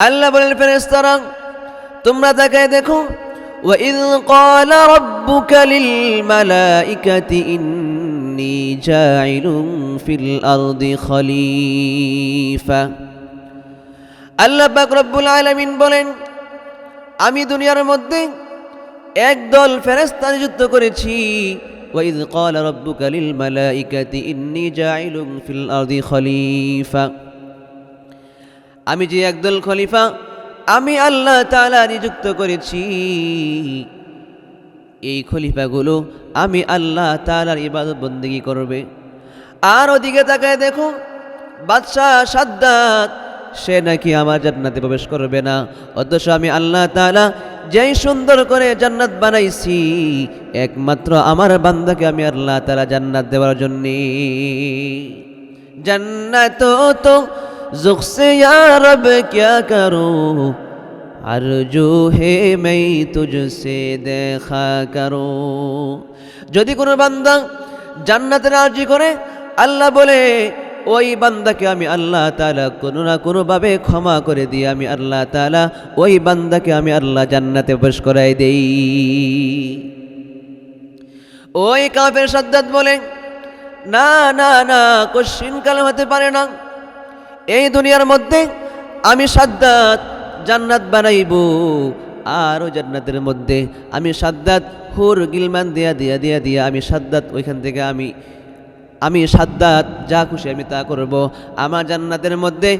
আল্লাহ বলেন ফেরেস্তারা তোমরা তাকায় দেখো وإذ قال ربك للملائكة إني جاعل في الأرض خليفة আল্লাহ পাক রব্বুল আলামিন বলেন আমি দুনিয়ার মধ্যে একদল ফেরেশতা নিযুক্ত করেছি ওয়াইদ قال ربك للملائكة إني جاعل في الأرض خليفة আমি যে একদল খলিফা, আমি আল্লাহ তালা নিযুক্ত করেছি। এই খলিফাগুলো আমি আল্লাহ তালার ইবাদত বন্দী করবে। আর ওদিকে তাকায় দেখো, বাদশাহ সাদ্দাত, সে নাকি আমার জান্নাতে প্রবেশ করবে না। অথচ আমি আল্লাহ তালা যেই সুন্দর করে জান্নাত বানাইছি, একমাত্র আমার বান্দাকে আমি আল্লাহ তালা জান্নাত দেওয়ার জন্যে। জান্নাত তো ذخ سے یا رب کیا کروں আরজু হে মেই, তুজসে দেখা করো। যদি কোনো বান্দা জান্নাতের আর্জি করে, আল্লাহ বলে, ওই বান্দাকে আমি আল্লাহ তালা কোনো না কোনোভাবে ক্ষমা করে দিই আমি আল্লাহ তালা ওই বান্দাকে আমি আল্লাহ জান্নাতে বস করাই দেই। ওই কাপের সাদ্দাত বলে, না না না, কোশ্চিন কালাম হতে পারে না। এই দুনিয়ার মধ্যে আমি সাদ্দাত জান্নাত বানাইব। আর ওই জান্নাতের মধ্যে আমি সাদ্দাত হুর গিলমান দিয়া দিয়া দিয়া দিয়া আমি সাদ্দাত, ওইখান থেকে আমি আমি সাদ্দাত, যা খুশি আমি তা করব। আমার জান্নাতের মধ্যে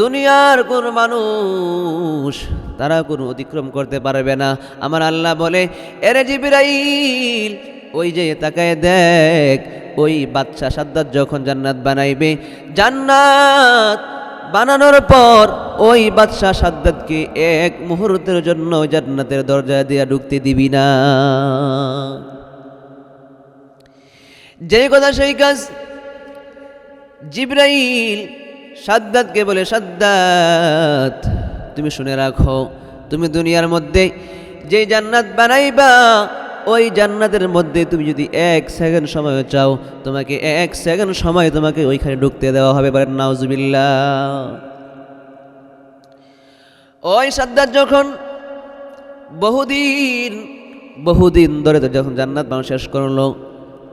দুনিয়ার কোন মানুষ তারা কোনো অতিক্রম করতে পারবে না। আমার আল্লাহ বলে, এরে জিবিরাইল ওই যে তাকায় দেখ, ওই বাচ্চা সাদ্দাত যখন জান্নাত বানাইবে, জান্নাত বানানোর পর ওই বাদশাহ সাদ্দাতকে এক মুহূর্তের জন্য জান্নাতের দরজা দিয়া ঢুকতে দিবি না। যেই কথা সেই কাজ জিব্রাইল সাদ্দাতকে বলে, সাদ্দাত, তুমি শুনে রাখো, তুমি দুনিয়ার মধ্যে যে জান্নাত বানাইবা ওই জান্নাতের মধ্যে তুমি যদি এক সেকেন্ড সময় চাও, তোমাকে এক সেকেন্ড সময় তোমাকে ওইখানে ঢুকতে দেওয়া হবে, বলেন, নাউজুবিল্লাহ। ওই সাদ্দাত যখন বহুদিন বহুদিন ধরে তো যখন জান্নাত মানুষ শেষ করল,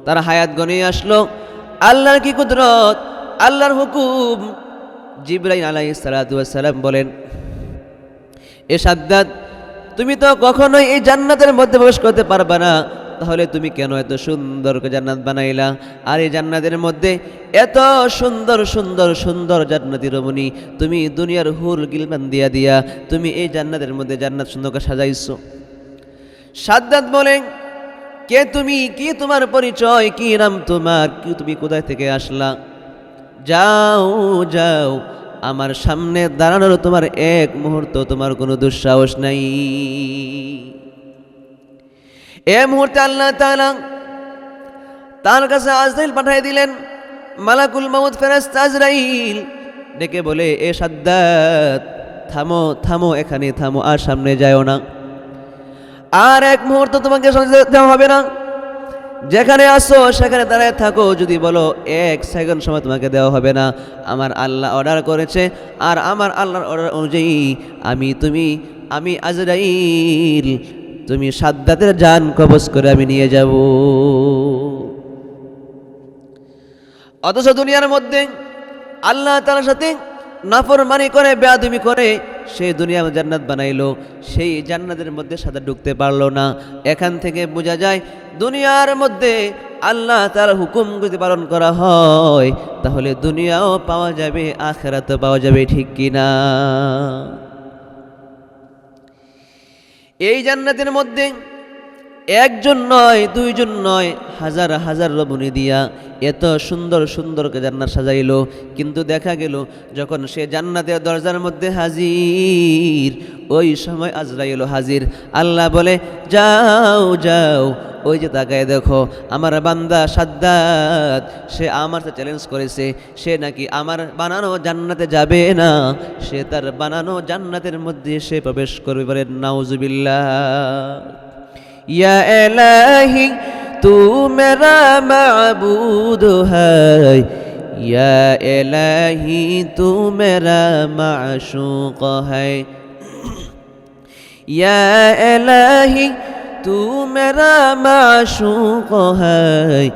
তার হায়াত গনিয়ে আসলো, আল্লাহর কি কুদরত? আল্লাহর হুকুম। জিব্রাইল আলাই সালাম বলেন, এ সাদ্দাত তুমি তো কখনোই এই জান্নাতের মধ্যে প্রবেশ করতে পারবা না। তাহলে তুমি কেন এত সুন্দর জান্নাত বানাইলা? আর এই জান্নাতের মধ্যে এত সুন্দর সুন্দর সুন্দর জান্নাতি রমণী তুমি দুনিয়ার হুর গিলমান দিয়া দিয়া তুমি এই জান্নাতের মধ্যে জান্নাত সুন্দর করে সাজাইছো। সাদ্দাত বলেন, কে তুমি? কি তোমার পরিচয়? কি নাম তোমার? কি তুমি কোথায় থেকে আসলা? যাও যাও আমার সামনে দাঁড়ানোর তোমার এক মুহূর্ত তোমার কোনো দুঃসাহস নাই। এ মুহূর্তে আল্লাহ তার কাছে আজরাইল পাঠিয়ে দিলেন, মালাকুল মাউদ ফেরেশতা আজরাইল। ডেকে বলে, এ সাদ্দাত, থামো থামো, এখানে থামো, আর সামনে যাও না। আর এক মুহূর্ত তোমাকে দেওয়া হবে না। যেখানে আসো, সেখানে দাঁড়ায় থাকো। যদি বলো, এক সেকেন্ড সময় তোমাকে দেওয়া হবে না। আমার আল্লাহ অর্ডার করেছে, আর আমার আল্লাহর অর্ডার অনুযায়ী আমি তুমি, আমি আজরাইল, তুমি সাদ্দাতের যান কবজ করে আমি নিয়ে যাব। অথচ দুনিয়ার মধ্যে আল্লাহ তার সাথে নাফরমানি করে বেয়াদুমি করে সেই দুনিয়া জান্নাত বানাইলো, সেই জান্নাতের মধ্যে সাদা ঢুকতে পারল না। এখান থেকে বোঝা যায়, দুনিয়ার মধ্যে আল্লাহ তার হুকুম যদি পালন করা হয়, তাহলে দুনিয়াও পাওয়া যাবে আখেরা তো পাওয়া যাবে, ঠিক কিনা এই জান্নাতের মধ্যে একজন নয়, দুইজন নয়, হাজার হাজার রবণী দিয়া এত সুন্দর সুন্দর জান্নাত সাজাইল। কিন্তু দেখা গেল, যখন সে জান্নাতের দরজার মধ্যে হাজির, ওই সময় আজরাইল হাজির। আল্লাহ বলে, যাও যাও, ওই যে তাকায় দেখো, আমার বান্দা সাদ্দাত, সে আমার চ্যালেঞ্জ করেছে। সে নাকি আমার বানানো জান্নাতে যাবে না, সে তার বানানো জান্নাতের মধ্যে সে প্রবেশ করবে বলে নাউজুবিল্লাহ। يا إلهي تو میرا معبود ہے۔ یا الہی تو میرا معشوق ہے۔ یا الہی تو میرا معشوق ہے۔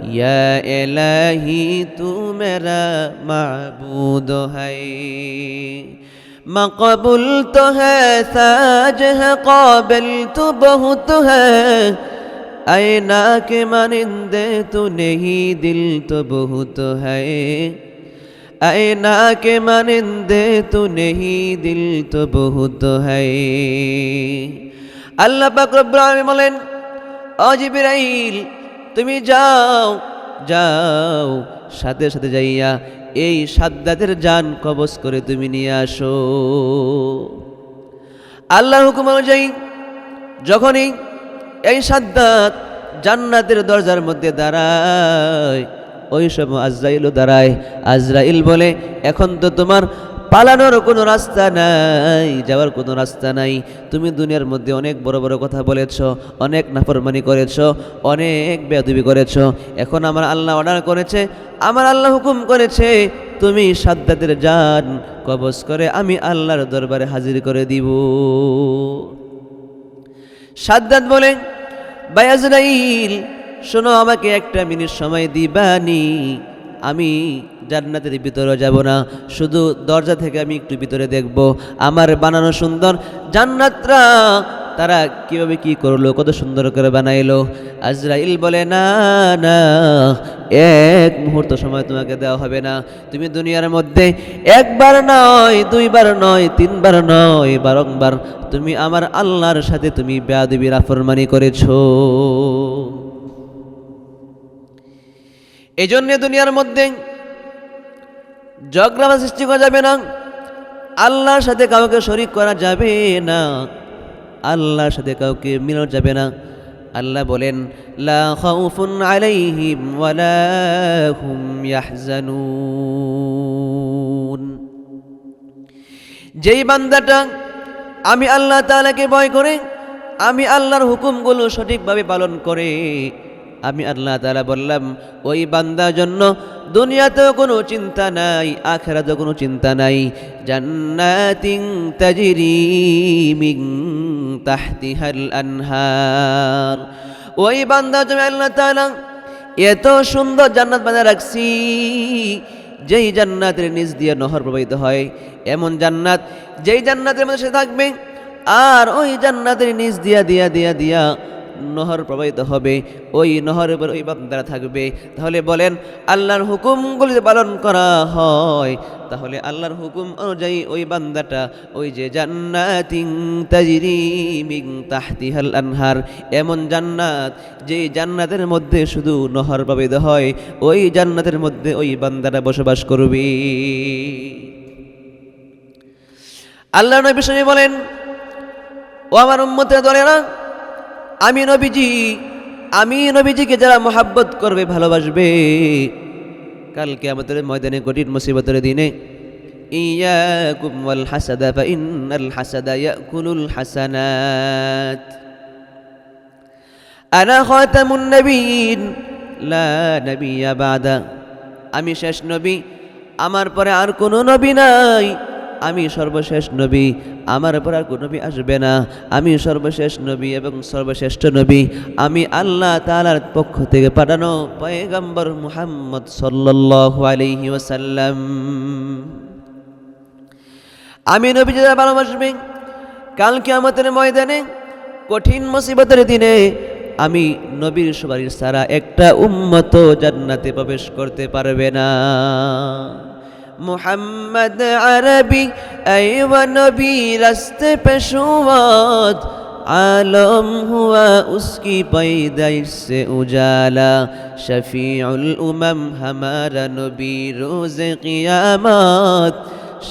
یا الہی تو میرا معبود ہے۔ মকবুল তো হাজ হবল তো বহুত হে না কে মানিন্দে তু নেই দিল তো বহুত হে না কে মানিন্দে তু নেই দিল তো বহুত হে আল্লাহ বাকরব্রাম বলেন অজিবিরাইল তুমি যাও যাও, সাথে সাথে যাইয়া এই সাদ্দাদের যান কবজ করে তুমি নিয়ে আসো। আল্লাহ হুকুম অনুযায়ী যখনই এই সাদ্দাত জান্নাতের দরজার মধ্যে দাঁড়ায়, ওই সময় আজরাইলও দাঁড়ায়। আজরাইল বলে, এখন তো তোমার পালানোর কোনো রাস্তা নাই, যাওয়ার কোনো রাস্তা নাই। তুমি দুনিয়ার মধ্যে অনেক বড় বড় কথা বলেছ, অনেক নাফরমানি করেছ, অনেক বেয়াদবি করেছ। এখন আমার আল্লাহ অর্ডার করেছে, আমার আল্লাহ হুকুম করেছে, তুমি সাদ্দাতের জান কবজ করে আমি আল্লাহর দরবারে হাজির করে দিব। সাদ্দাত বলে বায়াজরাইল শোনো আমাকে একটা মিনিট সময় দিবানি। আমি জান্নাতের ভিতরে যাব না। শুধু দরজা থেকে আমি একটু ভিতরে দেখব। আমার বানানো সুন্দর জান্নাতরা, তারা কীভাবে কি করল, কত সুন্দর করে বানাইলো। আজরাইল বলে, না না, এক মুহূর্ত সময় তোমাকে দেওয়া হবে না। তুমি দুনিয়ার মধ্যে একবার নয়, দুইবার নয়, তিনবার নয়, বারংবার তুমি আমার আল্লাহর সাথে তুমি বেয়াদবির আফরমানি করেছ। এই জন্যে দুনিয়ার মধ্যে জগরামা সৃষ্টি করা যাবে না। আল্লাহর সাথে কাউকে শরিক করা যাবে না। আল্লাহর সাথে কাউকে মিলানো যাবে না। আল্লাহ বলেন যেই বান্দাটা আমি আল্লাহ তাআলাকে ভয় করে, আমি আল্লাহর হুকুমগুলো সঠিকভাবে পালন করে আমি আল্লাহ তালা বললাম, ওই বান্দার জন্য দুনিয়াতেও কোনো চিন্তা নাই, আখেরাতেও কোনো চিন্তা নাই। জান্নাতিং মিন তাহতিহাল আনহার। ওই বান্দা তুমি আল্লাহ তাআলা এত সুন্দর জান্নাত বানিয়ে রাখছি, যেই জান্নাতের নিচ দিয়ে নহর প্রবাহিত হয়। এমন জান্নাত, যেই জান্নাতের মধ্যে সে থাকবে, আর ওই জান্নাতের নিজ দিয়া দিয়া দিয়া দিয়া নহর প্রবাহিত হবে, ওই নহরের উপর ওই বান্দারা থাকবে। তাহলে বলেন, আল্লাহর হুকুমগুলি পালন করা হয়। তাহলে আল্লাহর হুকুম অনুযায়ী ওই বান্দাটা, ওই যে জান্নাতিং তাজরি মিন তাহতিহাল আনহার, এমন জান্নাত যে জান্নাতের মধ্যে শুধু নহর প্রবাহিত হয়, ওই জান্নাতের মধ্যে ওই বান্দারা বসবাস করবে। আল্লাহ নবী বলেন, ও আমার উম্মতের দলেরা আমি নবীজি, আমি নবীজিকে যারা মোহাব্বত করবে, ভালোবাসবে কালকে আমাদের ময়দানে, কঠিন মুসিবতের দিনে হাসাদা হাসাদা লা আমি শেষ নবী, আমার পরে আর কোনো নবী নাই। আমি সর্বশেষ নবী। আমার পর আর কোনো নবী আসবে না। আমি সর্বশেষ নবী এবং সর্বশ্রেষ্ঠ নবী। আমি আল্লাহ তাআলার পক্ষ থেকে পাঠানো পয়গম্বর মুহাম্মদ সাল্লাল্লাহু আলাইহি ওয়াসাল্লাম। আমি নবী যারা ভালোবাসবে কালকে আমাদের ময়দানে কঠিন মুসিবতের দিনে আমি নবীর সুপারিশ সারা একটা উম্মত জান্নাতে প্রবেশ করতে পারবে না। محمد عربی ایو نبی رست پشوات عالم ہوا اس کی پیدائش سے اجالا شفیع الامم ہمارا نبی روز قیامات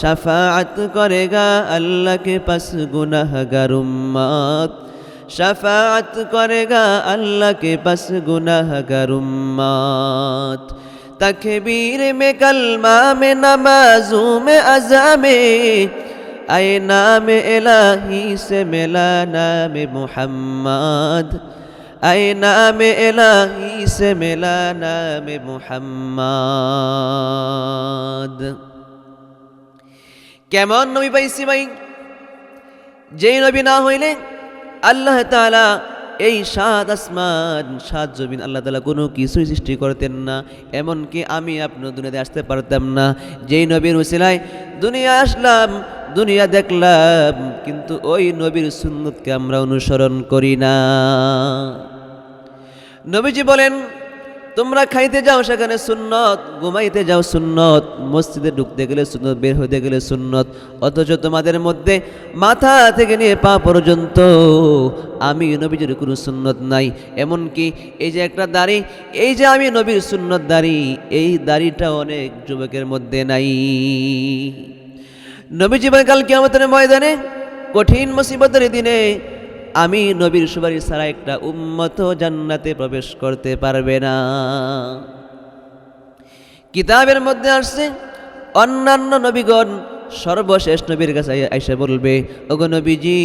شفاعت کرے گا اللہ کے پس گناہ گر امات شفاعت کرے گا اللہ کے پس گناہ گر امات تکبیر میں کلمہ میں نمازوں میں ازا میں آئے نام الہی سے ملا نام محمد آئے نام الہی سے ملا نام محمد কেমন নবী পাইছি ভাই যেই নবী না হইলে আল্লাহ তাআলা এই সাত আসমান, সাত জমিন আল্লাহ তালা কোনো কিছুই সৃষ্টি করতেন না। এমনকি আমি আপনার দুনিয়াতে আসতে পারতাম না। যেই নবীর উসিলায় দুনিয়া আসলাম, দুনিয়া দেখলাম, কিন্তু ওই নবীর সুন্নতকে আমরা অনুসরণ করি না। নবীজি বলেন তোমরা খাইতে যাও সেখানে সুন্নত, ঘুমাইতে যাও সুন্নত, মসজিদে ঢুকতে গেলে সুন্নত, বের হইতে গেলে সুন্নত, অথচ তোমাদের মধ্যে মাথা থেকে নিয়ে পা পর্যন্ত আমি নবীজির কোনো সুন্নত নাই। এমনকি এই যে একটা দাড়ি, এই যে আমি নবীর সুন্নত দাড়ি, এই দাড়িটা অনেক যুবকের মধ্যে নাই। নবীজি কাল কিয়ামতের ময়দানে কঠিন মুসিবতের দিনে আমি নবীর সুবারি ছাড়া একটা উম্মত জান্নাতে প্রবেশ করতে পারবে না। কিতাবের মধ্যে আসছে, অন্যান্য নবীগণ সর্বশেষ নবীর কাছে এসে বলবে, ওগো নবীজি,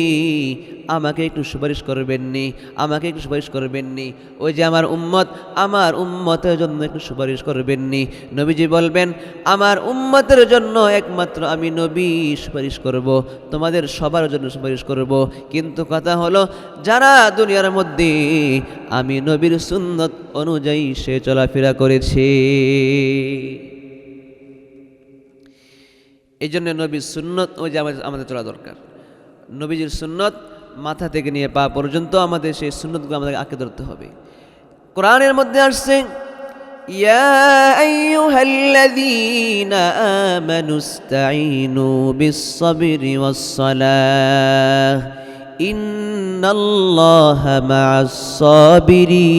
আমাকে একটু সুপারিশ করবেননি আমাকে একটু সুপারিশ করবেননি ওই যে আমার উম্মত, আমার উম্মতের জন্য একটু সুপারিশ করবেননি নবীজি বলবেন, আমার উম্মতের জন্য একমাত্র আমি নবী সুপারিশ করব, তোমাদের সবার জন্য সুপারিশ করব। কিন্তু কথা হলো, যারা দুনিয়ার মধ্যে আমি নবীর সুন্নত অনুযায়ী সে চলাফেরা করেছে। এই জন্য নবীর সুন্নত ওই যে আমাদের আমাদের চলা দরকার নবীজির সুন্নত মাথা থেকে নিয়ে পা পর্যন্ত আমাদের সেই সুন্নতগুলো আমাদের আঁকে ধরতে হবে কোরআনের মধ্যে আসছে يا أيها الذين آمنوا استعينوا بالصبر والصلاة إن الله مع الصابرين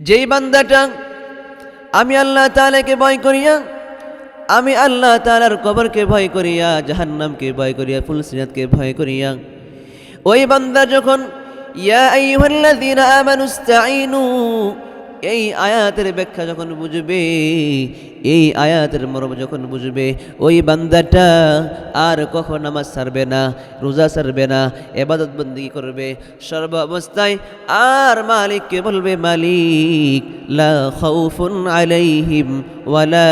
যেই বান্দাটা আমি আল্লাহ তালাকে ভয় করিয়া, আমি আল্লাহ তালার কবরকে ভয় করিয়া, জাহান্নামকে ভয় করিয়া ফুলসিনাদকে ভয় করিয়া, ওই বান্দা যখন, ইয়া আইয়ুহাল্লাযীনা আমানুস্তাঈনু এই আয়াতের ব্যাখ্যা যখন বুঝবে, এই আয়াতের মরম যখন বুঝবে, ওই বান্দাটা আর কখন নামাজ ছাড়বে না, রোজা ছাড়বে না, এবাদত বন্দি করবে। সর্ব অবস্থায় আর মালিককে বলবে, মালিক, লা আলাইহিম ওয়ালা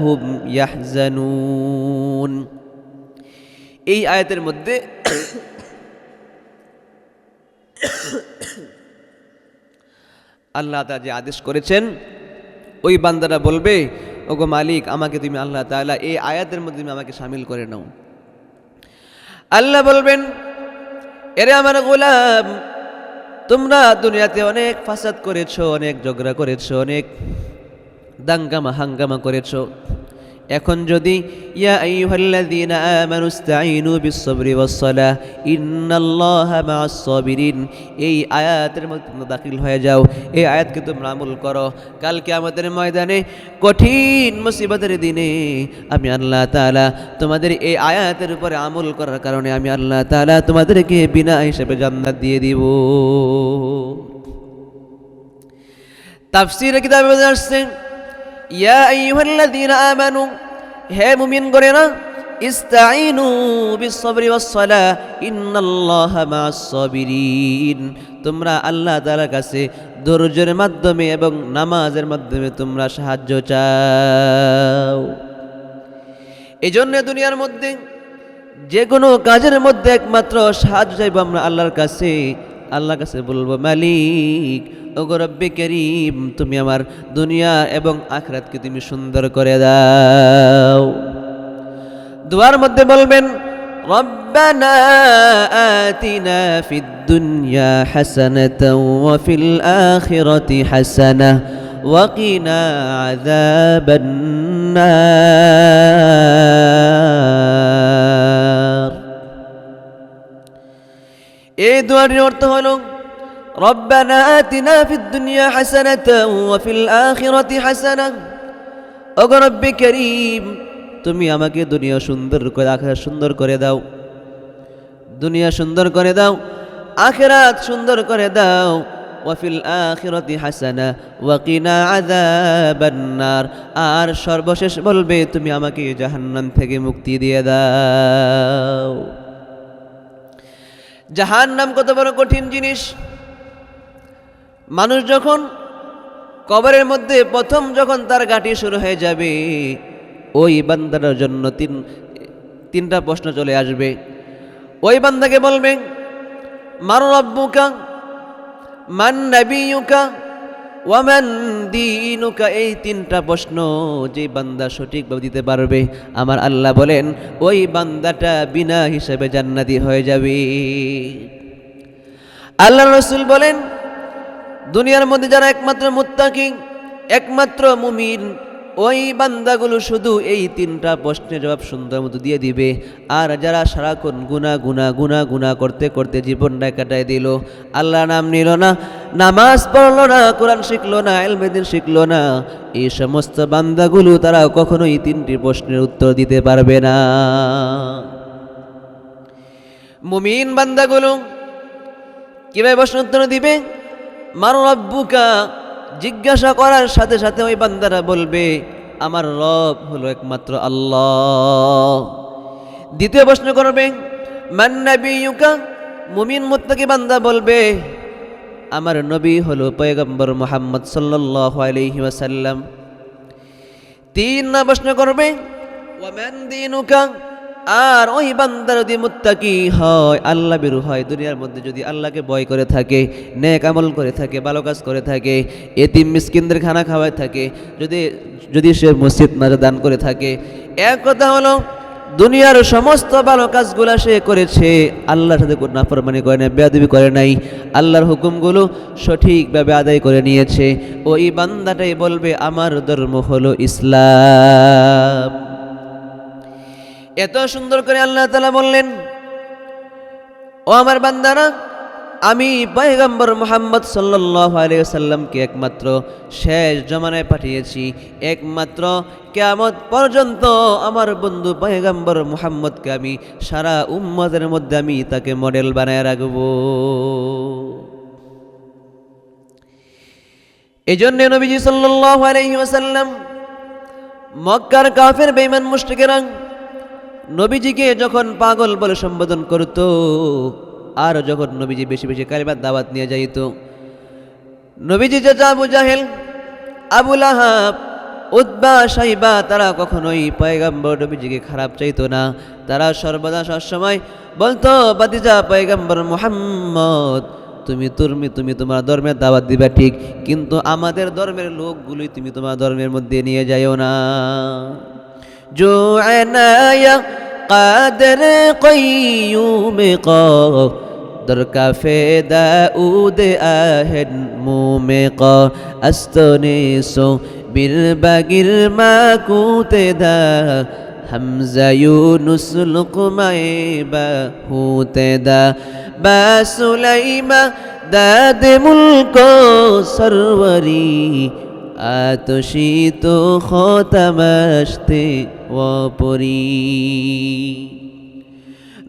হুম ইয়াহজানুন। এই আয়াতের মধ্যে আল্লাহ তা যে আদেশ করেছেন, ওই বান্দারা বলবে, ওগো মালিক, আমাকে তুমি আল্লাহ তালা এই আয়াতের মধ্যে তুমি আমাকে সামিল করে নাও। আল্লাহ বলবেন, এরে আমার গোলাম, তোমরা দুনিয়াতে অনেক ফাসাদ করেছ, অনেক ঝগড়া করেছ, অনেক দাঙ্গামা হাঙ্গামা করেছ। এখন যদি, ইয়া আইয়ুহাল্লাযীনা আমানু ইসতাঈনু বিস-সাবরি ওয়াস-সালাহ, ইন্নাল্লাহা মা'আস-সাবিরিন। এই আয়াতের মধ্যে দাখিল হয়ে যাও। এই আয়াতকে তোমরা আমল করো। কালকে আমাদের ময়দানে কঠিন মুসিবতের দিনে আমি আল্লাহ তাআলা তোমাদের এই আয়াতের উপরে আমল করার কারণে আমি আল্লাহ তাআলা তোমাদেরকে বিনা হিসেবে জান্নাত দিয়ে দিব। তাফসীরের কিতাবে আসছে ইয়া আমানু, হে মুমিন করে না তোমরা আল্লাহ তাআলার কাছে ধৈর্যের মাধ্যমে এবং নামাজের মাধ্যমে তোমরা সাহায্য চাও। এই জন্য দুনিয়ার মধ্যে যে কোনো কাজের মধ্যে একমাত্র সাহায্য চাইব আমরা আল্লাহর কাছে। আল্লাহর কাছে বলবো মালিক ওগো রব্বে করিম তুমি আমার দুনিয়া এবং আখরাতকে তুমি সুন্দর করে দাও দুয়ার মধ্যে বলবেন ربنا آتنا في الدنيا حسنة وفي الآخرة حسنة وقنا عذاب النار এই দোয়াটির অর্থ হল, রব্বানা আতিনা ফিদ দুনিয়া হাসানাতাও ওয়া ফিল আখিরাতি হাসানা। ওগো রব্বি তুমি আমাকে দুনিয়া সুন্দর করে, আখেরাত সুন্দর করে দাও। দুনিয়া সুন্দর করে দাও, আখেরাত সুন্দর করে দাও। ওয়াফিল আখিরতি হাসানা ওয়াকিনা আযাবান্নার আর সর্বশেষ বলবে, তুমি আমাকে জাহান্নাম থেকে মুক্তি দিয়ে দাও। জাহান্নাম কত বড় কঠিন জিনিস। মানুষ যখন কবরের মধ্যে প্রথম যখন তার গাঁটি শুরু হয়ে যাবে, ওই বান্দার জন্য তিন, তিনটা প্রশ্ন চলে আসবে। ওই বান্দাকে বলবে মান রব্বুকা মান নবিয়ুকা ওয়ামান দিনুকা, এই তিনটা প্রশ্ন যে বান্দা সঠিকভাবে দিতে পারবে? আমার আল্লাহ বলেন, ওই বান্দাটা বিনা হিসেবে জান্নাতি হয়ে যাবে। আল্লাহ রসুল বলেন, দুনিয়ার মধ্যে যারা একমাত্র মুত্তাকি, একমাত্র মুমিন ওই বান্দাগুলো শুধু এই তিনটা প্রশ্নের জবাব সুন্দর মতো দিয়ে দিবে। আর যারা সারাক্ষণ গুনা গুনা গুনা গুনা করতে করতে জীবনটা কাটায় দিল, আল্লাহ নাম নিল না। নামাজ পড়ল না, কোরআন শিখলো না এলমেদিন শিখলো না। এই সমস্ত বান্দাগুলো তারা কখনোই তিনটি প্রশ্নের উত্তর দিতে পারবে না। মুমিন বান্দাগুলো কীভাবে প্রশ্ন উত্তর দিবে? মার রব্বুকা জিজ্ঞাসা করার সাথে সাথে ওই বান্দারা বলবে, আমার রব হলো একমাত্র আল্লাহ। দ্বিতীয় প্রশ্ন করবে মান্নাবিউকা মুমিন মুত্তাকি বান্দা বলবে, আমার নবী হলো পয়গম্বর মোহাম্মদ আলাইহি ওয়াসাল্লাম। তিন না প্রশ্ন করবে ওয়ামান দিনুকা? আর ওই বান্দার যদি মুত্তাকি হয়, আল্লাহ বেরু হয়। দুনিয়ার মধ্যে যদি আল্লাহকে ভয় করে থাকে, নেক আমল করে থাকে, ভালো কাজ করে থাকে, এতিম মিসকিনদের খানা খাওয়ায় থাকে, যদি যদি সে মসজিদ মাঝে দান করে থাকে, এক কথা হলো, দুনিয়ার সমস্ত ভালো কাজগুলো সে করেছে, আল্লাহর সাথে কোনো নাফরমানি করে নাই, বেয়াদবি করে নাই, আল্লাহর হুকুমগুলো সঠিকভাবে আদায় করে নিয়েছে। ওই বান্দাটাই বলবে, আমার ধর্ম হলো ইসলাম। এত সুন্দর করে আল্লাহ তালা বললেন, ও আমার বান্দারা, আমি পয়গম্বর মোহাম্মদ সাল্লাহ সাল্লামকে একমাত্র শেষ জমানায় পাঠিয়েছি। একমাত্র কেয়ামত পর্যন্ত আমার বন্ধু পয়গম্বর মোহাম্মদকে আমি সারা উম্মতের মধ্যে আমি তাকে মডেল বানায় রাখব। এই জন্য নবীজি সাল্লাহ আলহিহাসাল্লাম মক্কার কাফের বেইমান মুষ্টিকেরাং নবীজিকে যখন পাগল বলে সম্বোধন করত, আর যখন নবীজি বেশি বেশি কালিমার দাওয়াত নিয়ে যাইত, নবীজি চাচা আবু জাহেল আবুল আহাব উদ্বা সাইবা, তারা কখনোই পয়গাম্বর নবীজিকে খারাপ চাইতো না। তারা সর্বদা সবসময় বলতো, বাদিজা, পয়গাম্বর মোহাম্মদ, তুমি তুমি তুমি তোমার ধর্মের দাওয়াত দিবা ঠিক, কিন্তু আমাদের ধর্মের লোকগুলি তুমি তোমার ধর্মের মধ্যে নিয়ে যাইও না। جوعنا يا قادر قیوم قادر کا فیدا اود آہن مومقا بل بگر ما كنت دا. حمزة يونس القميبة هوت دا. با سليمة داد ملك سروری. آتشي تو خوتمشتے ওপরি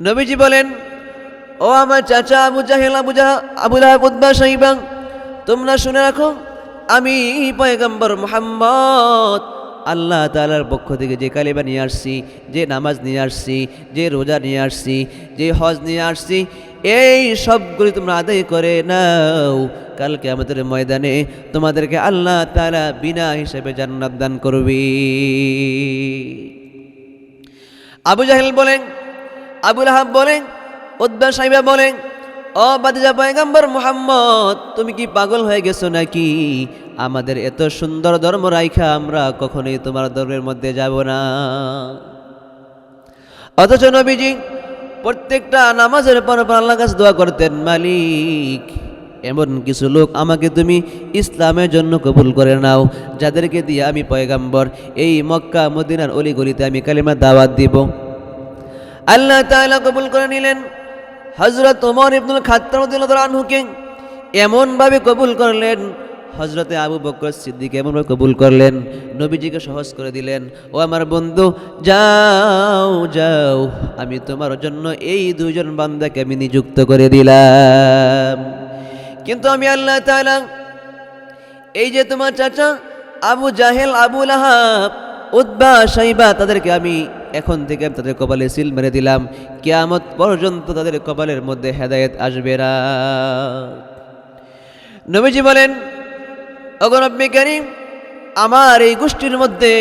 নবীজি বলেন, ও আমার চাচা আবু জাহেল, আবু জাহ আবুল তোমরা শুনে রাখো, আমি পয়গম্বর মোহাম্মদ, আল্লাহ তালার পক্ষ থেকে যে কালিবা নিয়ে আসছি, যে নামাজ নিয়ে আসছি, যে রোজা নিয়ে আসছি, যে হজ নিয়ে আসছি এই সবগুলি তোমরা আদায় করে নাও। কালকে আমাদের ময়দানে তোমাদেরকে আল্লাহ তালা বিনা হিসেবে জান্নাত দান করবি। আবু জাহেল বলেন আবুল আহাব বলেন উদ্বা সাহেবা বলেন, ও বাদিজা মোহাম্মদ, তুমি কি পাগল হয়ে গেছো নাকি? আমাদের এত সুন্দর ধর্ম রাইখা আমরা কখনোই তোমার ধর্মের মধ্যে যাব না। অথচ নবীজি প্রত্যেকটা নামাজের পর পর আল্লাহ কাছে দোয়া করতেন, মালিক, এমন কিছু লোক আমাকে তুমি ইসলামের জন্য কবুল করে নাও, যাদেরকে দিয়ে আমি পয়গাম্বর। এই মক্কা, মদিনার অলিগলিতে আমি কালিমা দাওয়াত দিব। আল্লাহ তাআলা কবুল করে নিলেন। হজরত ওমর ইবনুল খাত্তার আনহুকে এমনভাবে কবুল করলেন হজরতে আবু বকর সিদ্দিক এমনভাবে কবুল করলেন, নবীজিকে সহজ করে দিলেন, ও আমার বন্ধু, যাও যাও, আমি তোমার জন্য এই দুজন বান্দাকে আমি নিযুক্ত করে দিলাম। কিন্তু আমি আল্লাহ তাআলা, এই যে তোমার চাচা আবু জাহেল, আবু লাহাব উদ্বা সাইবা, তাদেরকে আমি এখন থেকে আমি তাদের কপালে সিল মেরে দিলাম। কেয়ামত পর্যন্ত তাদের কপালের মধ্যে হেদায়েত আসবে না। নবীজি বলেন অগরব্বী আমার এই গোষ্ঠীর মধ্যে,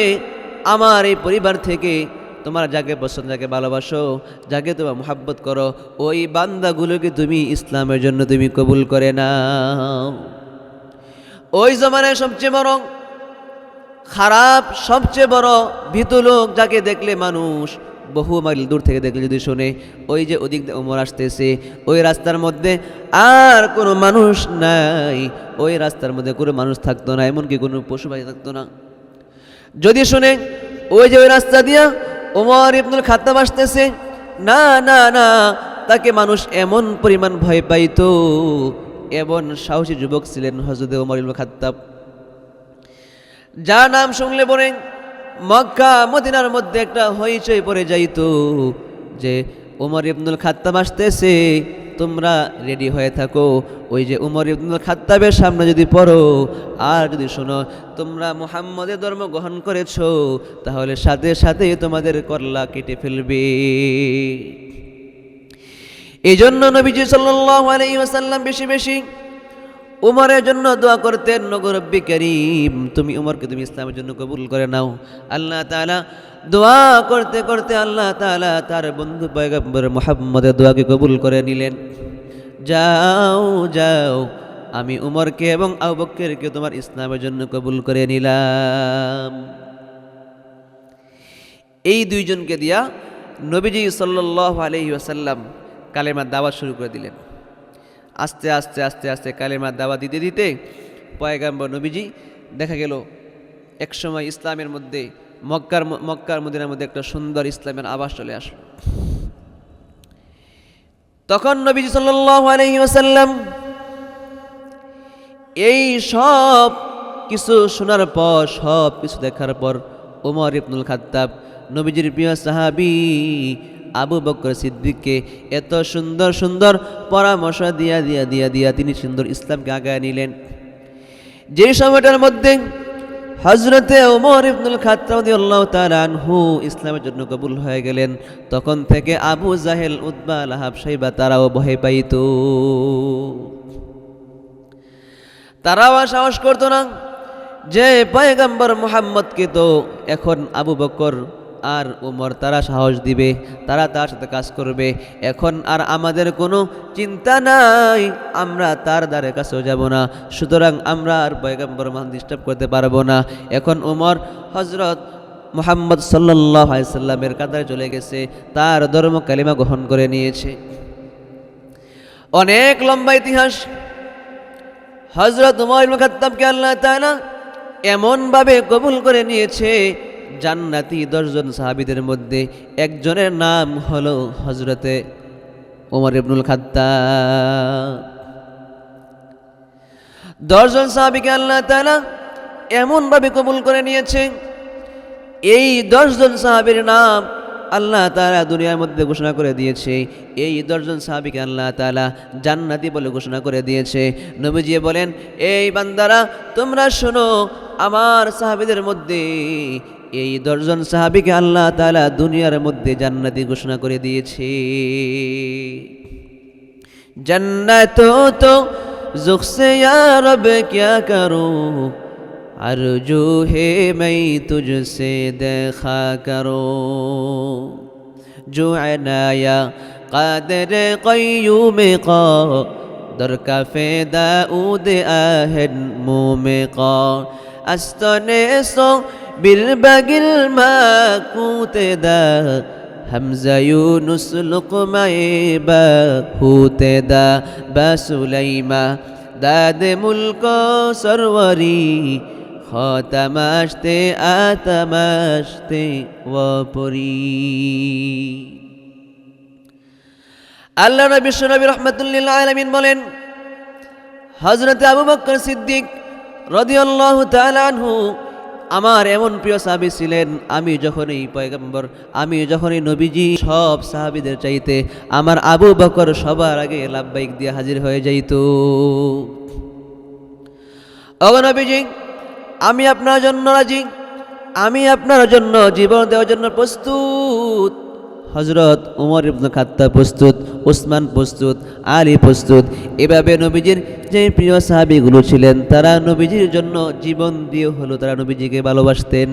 আমার এই পরিবার থেকে তোমার যাকে পছন্দ, যাকে ভালোবাসো, যাকে তোমার মোহাব্বত করো, ওই বান্দাগুলোকে তুমি ইসলামের জন্য তুমি কবুল করে না ওই জমানায় সবচেয়ে বড়, খারাপ সবচেয়ে বড় ভীতু লোক যাকে দেখলে মানুষ বহু মাইল দূর থেকে দেখলে যদি শোনে, ওই যে ওদিক ওমর আসতেছে, ওই রাস্তার মধ্যে আর কোনো মানুষ নাই। ওই রাস্তার মধ্যে কোনো মানুষ থাকতো না, এমনকি কোনো পশু পাখি থাকতো না। যদি শুনে, ওই যে ওই রাস্তা দিয়া ওমর ইবনুল খাত্তাব আসতেছে, না না না, তাকে মানুষ এমন পরিমাণ ভয় পাইতো, এমন সাহসী যুবক ছিলেন হজরত ওমর ইবনুল খাত্তাব। যার নাম শুনলে পরে মক্কা, মদিনার মধ্যে একটা হইচই পড়ে যাইতো যে উমর ইবনুল খাত্তাব আসতেছে, তোমরা রেডি হয়ে থাকো। ওই যে উমর ইবনুল খাত্তাবের সামনে যদি পড়ো, আর যদি শোনো, তোমরা মুহাম্মদের ধর্ম গ্রহণ করেছ, তাহলে সাথে সাথে তোমাদের করলা কেটে ফেলবে। এই জন্য নবীজি ওয়াসাল্লাম বেশি বেশি উমরের জন্য দোয়া করতেন নগরব্বি করিম, তুমি উমরকে তুমি ইসলামের জন্য কবুল করে নাও। আল্লাহ তাআলা দোয়া করতে করতে আল্লাহ তাআলা তার বন্ধু পয়গম্বর মোহাম্মদের দোয়াকে কবুল করে নিলেন। যাও যাও, আমি উমরকে এবং আবু বকরকে তোমার ইসলামের জন্য কবুল করে নিলাম। এই দুইজনকে দিয়া নবীজি সাল্লাল্লাহু আলাইহি ওয়াসাল্লাম কালেমার দাওয়াত শুরু করে দিলেন। আস্তে আস্তে আস্তে আস্তে কালেমার দাওয়া দিতে দিতে পয়গাম্বর নবীজি দেখা গেল একসময় ইসলামের মধ্যে, মক্কার মক্কার মদিনার মধ্যে একটা সুন্দর ইসলামের আবাস চলে আসলো। তখন নবীজি আলাইহি এই সব কিছু শোনার পর, সব কিছু দেখার পর ওমর ইবনুল খাত্তাব নবীজির প্রিয় সাহাবি আবু বকর সিদ্দিককে এত সুন্দর সুন্দর পরামর্শ দিয়া দিয়া দিয়া দিয়া তিনি সুন্দর ইসলামকে আগায় নিলেন। যে সময়টার মধ্যে হজরতে ওমর ইবনুল আনহু ইসলামের জন্য কবুল হয়ে গেলেন, তখন থেকে আবু জাহেল উদ্বা লাহাব, সাইবা তারাও ভয় পাইতো। তারাও সাহস করতো না যে, পয়গম্বর মোহাম্মদকে তো এখন আবু বকর আর উমর তারা সাহস দিবে, তারা তার সাথে কাজ করবে। এখন আর আমাদের কোনো চিন্তা নাই, আমরা তার দ্বারের কাছেও যাব না। সুতরাং আমরা আর পয়গম্বর মহান ডিস্টার্ব করতে পারব না। এখন উমর হজরত মোহাম্মদ সাল্লাহ সাল্লামের কাতারে চলে গেছে, তার ধর্ম কালিমা গ্রহণ করে নিয়েছে। অনেক লম্বা ইতিহাস। হজরত উমর খাত্তাবকে আল্লাহ তাআলা এমনভাবে কবুল করে নিয়েছে জান্নাতি দশজন সাহাবিদের মধ্যে একজনের নাম হলো হজরতে ওমর ইবনুল খাত্তাব। দশজন সাহাবীকে আল্লাহ তাআলা এমনভাবে কবুল করে নিয়েছে, এই দশজন সাহাবীর নাম আল্লাহ তাআলা দুনিয়ার মধ্যে ঘোষণা করে দিয়েছে, এই দশজন সাহাবীকে আল্লাহ তালা জান্নাতি বলে ঘোষণা করে দিয়েছে। নবীজি বলেন, এই বান্দারা, তোমরা শোনো, আমার সাহাবীদের মধ্যে এই দশজন সাহাবিকে আল্লাহ তালা দুনিয়ার মধ্যে জান্নাতি ঘোষণা করে দিয়েছে। জান্নাত তো জুখসে রব, ক্যা করো? আর জু হে মাই তুঝসে দেখা করো। জো আনায়া কাদের কয়ু মে ক? দরকা ফেদা উদ আহেন মো মে ক। أستنيسو بالباقي الماكوت دا همزة يونس لقميبا هوت دا با سليما داد ملك سروري খতমাশতে আতমাশতে ওপরি আল্লাহ নবী সুনবী রহমতুল্লিল আলমিন বলেন হজরত আবু বকর সিদ্দিক রদিয়াল্লাহু তাআলা আনহু, আমার এমন প্রিয় সাহাবী ছিলেন, আমি যখন এই পয়গম্বর, আমি যখন এই নবীজি, সব সাহাবিদের চাইতে আমার আবু বকর সবার আগে লাভবাইক দিয়ে হাজির হয়ে যাইতো। অগনবীজি আমি আপনার জন্য রাজি, আমি আপনার জন্য জীবন দেওয়ার জন্য প্রস্তুত। হজরত উমর ইবনু খাত্তা প্রস্তুত, উসমান প্রস্তুত, আলী প্রস্তুত। এভাবে নবীজির যে প্রিয় সাহাবিগুলো ছিলেন, তারা নবীজির জন্য জীবন দিয়ে হলো, তারা নবীজিকে ভালোবাসতেন।